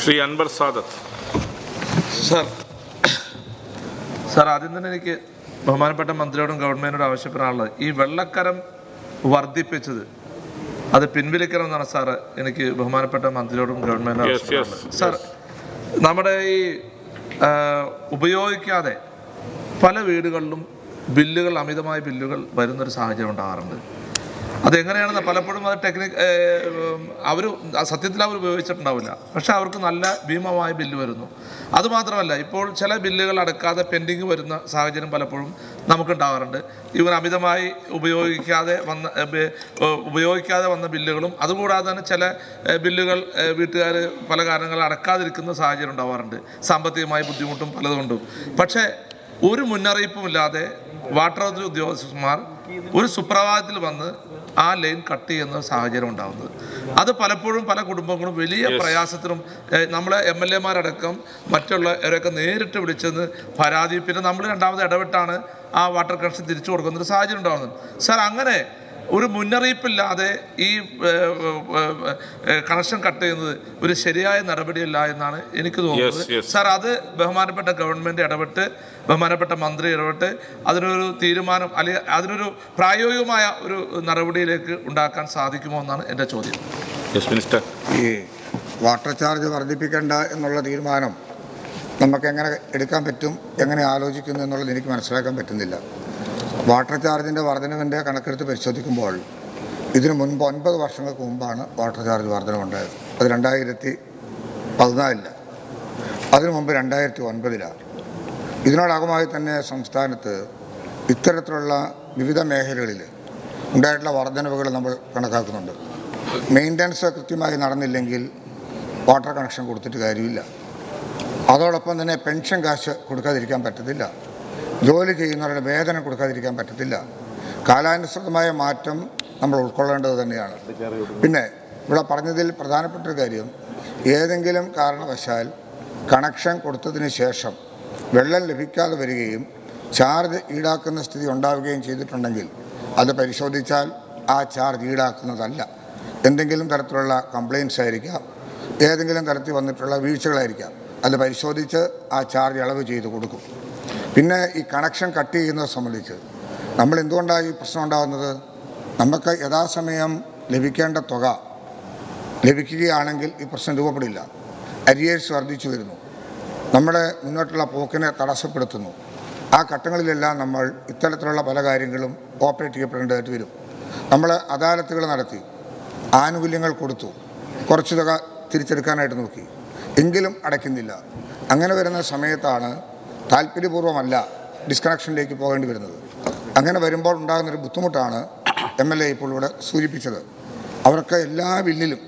Shri Anwar Sadath. Sir sir ആദ്യം തന്നെ എനിക്ക് ബഹുമാനപ്പെട്ട മന്ത്രിയോടും ഗവൺമെന്റിനോടും ആവശ്യപ്പെടാനുള്ളത് ഈ വെള്ളക്കരം വർദ്ധിപ്പിച്ചത് അത് പിൻവലിക്കണം എന്നാണ് സാറ് എനിക്ക് ബഹുമാനപ്പെട്ട മന്ത്രിയോടും ഗവൺമെന്റിനോടും സാർ നമ്മുടെ ഈ ഉപയോഗിക്കാതെ പല വീടുകളിലും ബില്ലുകൾ അമിതമായ ബില്ലുകൾ വരുന്നൊരു സാഹചര്യം ഉണ്ടാകാറുണ്ട്. അതെങ്ങനെയാണെന്ന് പലപ്പോഴും അത് ടെക്നിക് അവർ സത്യത്തിൽ അവർ ഉപയോഗിച്ചിട്ടുണ്ടാവില്ല. പക്ഷെ അവർക്ക് നല്ല ഭീമമായ ബില്ല് വരുന്നു. അതുമാത്രമല്ല ഇപ്പോൾ ചില ബില്ലുകൾ അടക്കാതെ പെൻഡിങ് വരുന്ന സാഹചര്യം പലപ്പോഴും നമുക്കുണ്ടാകാറുണ്ട് ഇവർ അമിതമായി ഉപയോഗിക്കാതെ വന്ന ഉപയോഗിക്കാതെ വന്ന ബില്ലുകളും അതുകൂടാതെ തന്നെ ചില ബില്ലുകൾ വീട്ടുകാർ പല കാരണങ്ങൾ അടക്കാതിരിക്കുന്ന സാഹചര്യം ഉണ്ടാവാറുണ്ട്. സാമ്പത്തികമായ ബുദ്ധിമുട്ടും പലതുകൊണ്ടും. പക്ഷേ ഒരു മുന്നറിയിപ്പുമില്ലാതെ വാട്ടർ അതോറിറ്റി ഉദ്യോഗസ്ഥന്മാർ ഒരു സുപ്രഭാതത്തിൽ വന്ന് ആ ലൈൻ കട്ട് ചെയ്യുന്ന സാഹചര്യം ഉണ്ടാകുന്നത് അത് പലപ്പോഴും പല കുടുംബങ്ങളും വലിയ പ്രയാസത്തിനും നമ്മളെ എം എൽ എമാരടക്കം മറ്റുള്ളവരൊക്കെ നേരിട്ട് വിളിച്ചെന്ന് പരാതി പിന്നെ നമ്മൾ രണ്ടാമത് ഇടപെട്ടാണ് ആ വാട്ടർ കണക്ഷൻ തിരിച്ചു കൊടുക്കുന്ന ഒരു സാഹചര്യം ഉണ്ടാകുന്നത് സാർ അങ്ങനെ ഒരു മുന്നറിയിപ്പില്ലാതെ ഈ കണക്ഷൻ കട്ട് ചെയ്യുന്നത് ഒരു ശരിയായ നടപടിയല്ല എന്നാണ് എനിക്ക് തോന്നുന്നത്. സാർ അത് ബഹുമാനപ്പെട്ട ഗവൺമെന്റ് ഇടപെട്ട് ബഹുമാനപ്പെട്ട മന്ത്രി ഇടപെട്ട് അതിനൊരു തീരുമാനം അല്ലെങ്കിൽ അതിനൊരു പ്രായോഗികമായ ഒരു നടപടിയിലേക്ക് ഉണ്ടാക്കാൻ സാധിക്കുമോ എന്നാണ് എന്റെ ചോദ്യം. യെസ് മിനിസ്റ്റർ ഈ വാട്ടർ ചാർജ് വർദ്ധിപ്പിക്കേണ്ട എന്നുള്ള തീരുമാനം നമുക്ക് എങ്ങനെ എടുക്കാൻ പറ്റും എങ്ങനെ ആലോചിക്കുന്നു എന്നുള്ളത് എനിക്ക് മനസ്സിലാക്കാൻ പറ്റുന്നില്ല. വാട്ടർ ചാർജിന്റെ വർധനവിന്റെ കണക്കെടുത്ത് പരിശോധിക്കുമ്പോൾ ഇതിനു മുൻപ് ഒൻപത് വർഷങ്ങൾക്ക് മുമ്പാണ് വാട്ടർ ചാർജ് വർധനമുണ്ടായത് അത് രണ്ടായിരത്തി പതിനാലിൽ. അതിനു മുമ്പ് രണ്ടായിരത്തി ഒൻപതിലാണ് ഇതിനോടകമായി തന്നെ സംസ്ഥാനത്ത് ഇത്തരത്തിലുള്ള വിവിധ മേഖലകളിൽ ഉണ്ടായിട്ടുള്ള വർധനവുകൾ നമ്മൾ കണക്കാക്കുന്നുണ്ട്. മെയിന്റനൻസ് കൃത്യമായി നടന്നില്ലെങ്കിൽ വാട്ടർ കണക്ഷൻ കൊടുത്തിട്ട് കാര്യമില്ല. അതോടൊപ്പം തന്നെ പെൻഷൻ കാശ് കൊടുക്കാതിരിക്കാൻ പറ്റത്തില്ല. ജോലി ചെയ്യുന്നവരുടെ വേദന കൊടുക്കാതിരിക്കാൻ പറ്റത്തില്ല. കാലാനുസൃതമായ മാറ്റം നമ്മൾ ഉൾക്കൊള്ളേണ്ടത് തന്നെയാണ്. പിന്നെ ഇവിടെ പറഞ്ഞതിൽ പ്രധാനപ്പെട്ട ഒരു കാര്യം ഏതെങ്കിലും കാരണവശാൽ കണക്ഷൻ കൊടുത്തതിന് ശേഷം വെള്ളം ലഭിക്കാതെ വരികയും ചാർജ് ഈടാക്കുന്ന സ്ഥിതി ഉണ്ടാവുകയും ചെയ്തിട്ടുണ്ടെങ്കിൽ അത് പരിശോധിച്ചാൽ ആ ചാർജ് ഈടാക്കുന്നതല്ല. എന്തെങ്കിലും തരത്തിലുള്ള കംപ്ലയിൻസ് ആയിരിക്കാം ഏതെങ്കിലും തരത്തിൽ വന്നിട്ടുള്ള വീഴ്ചകളായിരിക്കാം. അത് പരിശോധിച്ച് ആ ചാർജ് ഇളവ് ചെയ്ത് കൊടുക്കും. പിന്നെ ഈ കണക്ഷൻ കട്ട് ചെയ്യുന്നത് സംബന്ധിച്ച് നമ്മൾ എന്തുകൊണ്ടാണ് ഈ പ്രശ്നം ഉണ്ടാകുന്നത്? നമുക്ക് യഥാസമയം ലഭിക്കേണ്ട തുക ലഭിക്കുകയാണെങ്കിൽ ഈ പ്രശ്നം രൂപപ്പെടില്ല. അരിയേഴ്സ് വർദ്ധിച്ചു വരുന്നു. നമ്മുടെ മുന്നോട്ടുള്ള പോക്കിനെ തടസ്സപ്പെടുത്തുന്നു. ആ ഘട്ടങ്ങളിലെല്ലാം നമ്മൾ ഇത്തരത്തിലുള്ള പല കാര്യങ്ങളും ഓപ്പറേറ്റ് ചെയ്യപ്പെടേണ്ടതായിട്ട് വരും. നമ്മൾ അദാലത്തുകൾ നടത്തി ആനുകൂല്യങ്ങൾ കൊടുത്തു കുറച്ച് തുക തിരിച്ചെടുക്കാനായിട്ട് നോക്കി. എങ്കിലും അടയ്ക്കുന്നില്ല. അങ്ങനെ വരുന്ന സമയത്താണ് താല്പര്യപൂർവമല്ല ഡിസ്കണക്ഷനിലേക്ക് പോകേണ്ടി വരുന്നത്. അങ്ങനെ വരുമ്പോൾ ഉണ്ടാകുന്നൊരു ബുദ്ധിമുട്ടാണ് എം എൽ എ ഇപ്പോൾ ഇവിടെ സൂചിപ്പിച്ചത്. അവർക്ക് എല്ലാ ബില്ലിലും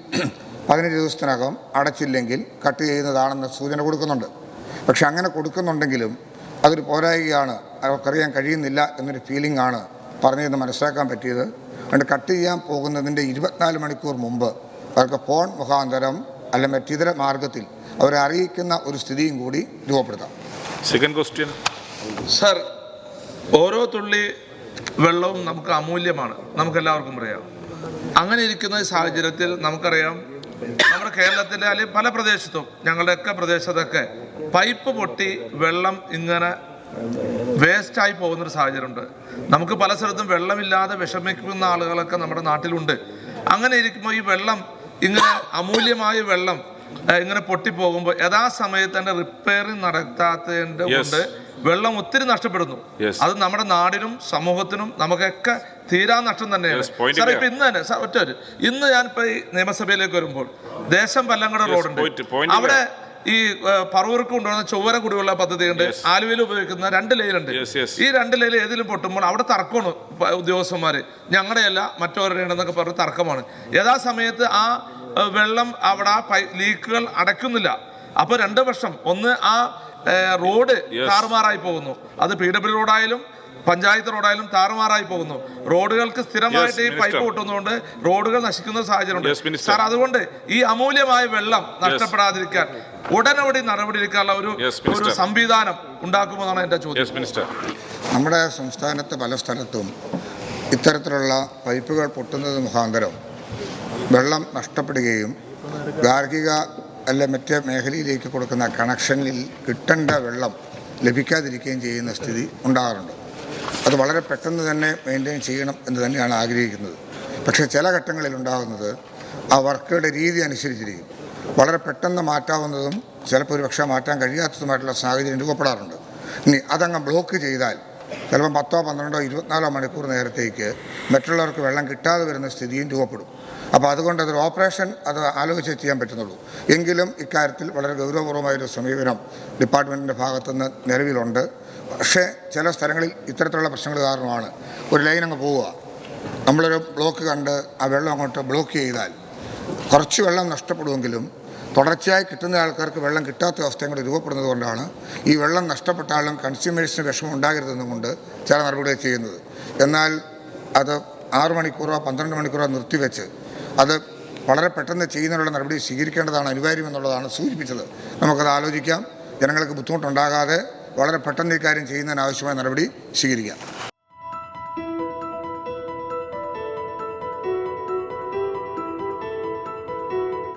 പതിനഞ്ച് ദിവസത്തിനകം അടച്ചില്ലെങ്കിൽ കട്ട് ചെയ്യുന്നതാണെന്ന് സൂചന കൊടുക്കുന്നുണ്ട്. പക്ഷെ അങ്ങനെ കൊടുക്കുന്നുണ്ടെങ്കിലും അതൊരു പോരായികയാണ്. അവർക്കറിയാൻ കഴിയുന്നില്ല എന്നൊരു ഫീലിംഗ് ആണ് പറഞ്ഞതെന്ന് മനസ്സിലാക്കാൻ പറ്റിയത്. അതുകൊണ്ട് കട്ട് ചെയ്യാൻ പോകുന്നതിന്റെ ഇരുപത്തിനാല് മണിക്കൂർ മുമ്പ് അവർക്ക് ഫോൺ മുഖാന്തരം അല്ല മറ്റിതര മാർഗത്തിൽ അവരെ അറിയിക്കുന്ന ഒരു സ്ഥിതിയും കൂടി രൂപപ്പെടുത്താം. സെക്കൻഡ് ക്വസ്റ്റ്യൻ സർ ഓരോ തുള്ളി വെള്ളവും നമുക്ക് അമൂല്യമാണ്. നമുക്ക് എല്ലാവർക്കും അറിയാം. അങ്ങനെ ഇരിക്കുന്ന സാഹചര്യത്തിൽ നമുക്കറിയാം നമ്മുടെ കേരളത്തിലെ അല്ലെങ്കിൽ പല പ്രദേശത്തും ഞങ്ങളുടെയൊക്കെ പ്രദേശത്തൊക്കെ പൈപ്പ് പൊട്ടി വെള്ളം ഇങ്ങനെ വേസ്റ്റായി പോകുന്നൊരു സാഹചര്യമുണ്ട്. നമുക്ക് പല സ്ഥലത്തും വെള്ളമില്ലാതെ വിഷമിക്കുന്ന ആളുകളൊക്കെ നമ്മുടെ നാട്ടിലുണ്ട്. അങ്ങനെ ഇരിക്കുമ്പോൾ ഈ വെള്ളം ഇങ്ങനെ അമൂല്യമായ വെള്ളം ഇങ്ങനെ പൊട്ടിപ്പോകുമ്പോൾ യഥാസമയത്ത് തന്നെ റിപ്പയറിംഗ് നടത്താത്തതിന്റെ. കൊണ്ട് വെള്ളം ഒത്തിരി നഷ്ടപ്പെടുന്നു. അത് നമ്മുടെ നാടിനും സമൂഹത്തിനും നമുക്കൊക്കെ തീരാ നഷ്ടം തന്നെയാണ്. സാർ ഇപ്പൊ ഇന്ന് തന്നെ സാർ ഒറ്റ ഇന്ന് ഞാനിപ്പോ ഈ നിയമസഭയിലേക്ക് വരുമ്പോൾ ദേശം പല്ലങ്കട റോഡുണ്ട് അവിടെ ഈ പറവൂർക്ക് കൊണ്ടുവന്ന ചൊവ്വര കുടിവെള്ള പദ്ധതിയുണ്ട് ഉണ്ട്. ആലുവയിൽ ഉപയോഗിക്കുന്ന രണ്ട് ലൈനുണ്ട്. ഈ രണ്ട് ലൈൻ ഏതിലും പൊട്ടുമ്പോൾ അവിടെ തർക്കമാണ് ഉദ്യോഗസ്ഥന്മാര്. ഞങ്ങളുടെയല്ല മറ്റവരുടെ ഉണ്ടെന്നൊക്കെ പറഞ്ഞ് തർക്കമാണ്. യഥാസമയത്ത് ആ വെള്ളം അവിടെ ആ പൈ ലീക്കുകൾ അടക്കുന്നില്ല അപ്പൊ രണ്ട് വർഷം. ഒന്ന് ആ റോഡ്. താറുമാറായി പോകുന്നു. അത് പി ഡബ്ല്യു റോഡായാലും പഞ്ചായത്ത് റോഡായാലും താറുമാറായി പോകുന്നു. റോഡുകൾക്ക് സ്ഥിരമായിട്ട് ഈ പൈപ്പ്. പൊട്ടുന്നതുകൊണ്ട് റോഡുകൾ നശിക്കുന്ന സാഹചര്യം സാഹചര്യമുണ്ട്. സാർ അതുകൊണ്ട് ഈ അമൂല്യമായ വെള്ളം നഷ്ടപ്പെടാതിരിക്കാൻ ഉടനടി നടപടിയെടുക്കാനുള്ള ഒരു ഒരു സംവിധാനം ഉണ്ടാക്കുമെന്നാണ് എന്റെ ചോദ്യം. നമ്മുടെ സംസ്ഥാനത്ത് പല സ്ഥലത്തും ഇത്തരത്തിലുള്ള പൈപ്പുകൾ പൊട്ടുന്നത് മുഖാന്തരം വെള്ളം നഷ്ടപ്പെടുകയും ഗാർഹിക അല്ല മറ്റേ മേഖലയിലേക്ക് കൊടുക്കുന്ന കണക്ഷനിൽ കിട്ടേണ്ട വെള്ളം ലഭിക്കാതിരിക്കുകയും ചെയ്യുന്ന സ്ഥിതി ഉണ്ടാകാറുണ്ട്. അത് വളരെ പെട്ടെന്ന് തന്നെ മെയിന്റെയിൻ ചെയ്യണം എന്ന് തന്നെയാണ് ആഗ്രഹിക്കുന്നത്. പക്ഷേ ചില ഘട്ടങ്ങളിൽ ഉണ്ടാകുന്നത് ആ വർക്കുകളുടെ രീതി അനുസരിച്ചിരിക്കും. വളരെ പെട്ടെന്ന് മാറ്റാവുന്നതും ചിലപ്പോൾ ഒരു പക്ഷേ മാറ്റാൻ കഴിയാത്തതുമായിട്ടുള്ള സാഹചര്യം രൂപപ്പെടാറുണ്ട്. ഇനി അതങ്ങ് ബ്ലോക്ക് ചെയ്താൽ ചിലപ്പോൾ പത്തോ പന്ത്രണ്ടോ ഇരുപത്തിനാലോ മണിക്കൂർ നേരത്തേക്ക് മറ്റുള്ളവർക്ക് വെള്ളം കിട്ടാതെ വരുന്ന സ്ഥിതിയും രൂപപ്പെടും. അപ്പോൾ അതുകൊണ്ട് അതൊരു ഓപ്പറേഷൻ അത് ആലോചിച്ച് ചെയ്യാൻ പറ്റുന്നുള്ളൂ. എങ്കിലും ഇക്കാര്യത്തിൽ വളരെ ഗൗരവപൂർവമായൊരു സമീപനം ഡിപ്പാർട്ട്മെന്റിന്റെ ഭാഗത്തുനിന്ന് നിലവിലുണ്ട്. പക്ഷേ ചില സ്ഥലങ്ങളിൽ ഇത്തരത്തിലുള്ള പ്രശ്നങ്ങൾ കാരണമാണ് ഒരു ലൈൻ അങ്ങ് പോവുക. നമ്മളൊരു ബ്ലോക്ക് കണ്ട് ആ വെള്ളം അങ്ങോട്ട് ബ്ലോക്ക് ചെയ്താൽ കുറച്ച് വെള്ളം നഷ്ടപ്പെടുമെങ്കിലും തുടർച്ചയായി കിട്ടുന്ന ആൾക്കാർക്ക് വെള്ളം കിട്ടാത്ത അവസ്ഥയും കൂടി രൂപപ്പെടുന്നത് കൊണ്ടാണ് ഈ വെള്ളം നഷ്ടപ്പെട്ടാലും കൺസ്യൂമേഴ്സിന് വിഷമം ഉണ്ടാകരുതെന്നും കൊണ്ട് ചില നടപടികൾ ചെയ്യുന്നത്. എന്നാൽ അത് ആറ് മണിക്കൂറോ പന്ത്രണ്ട് മണിക്കൂറോ നിർത്തിവെച്ച് അത് വളരെ പെട്ടെന്ന് ചെയ്യുന്നതിനുള്ള നടപടി സ്വീകരിക്കേണ്ടതാണ് അനിവാര്യമെന്നുള്ളതാണ് സൂചിപ്പിച്ചത്. നമുക്കത് ആലോചിക്കാം. ജനങ്ങൾക്ക് ബുദ്ധിമുട്ടുണ്ടാകാതെ വളരെ പെട്ടെന്ന് ഇക്കാര്യം ചെയ്യുന്നതിന് ആവശ്യമായ നടപടി സ്വീകരിക്കാം.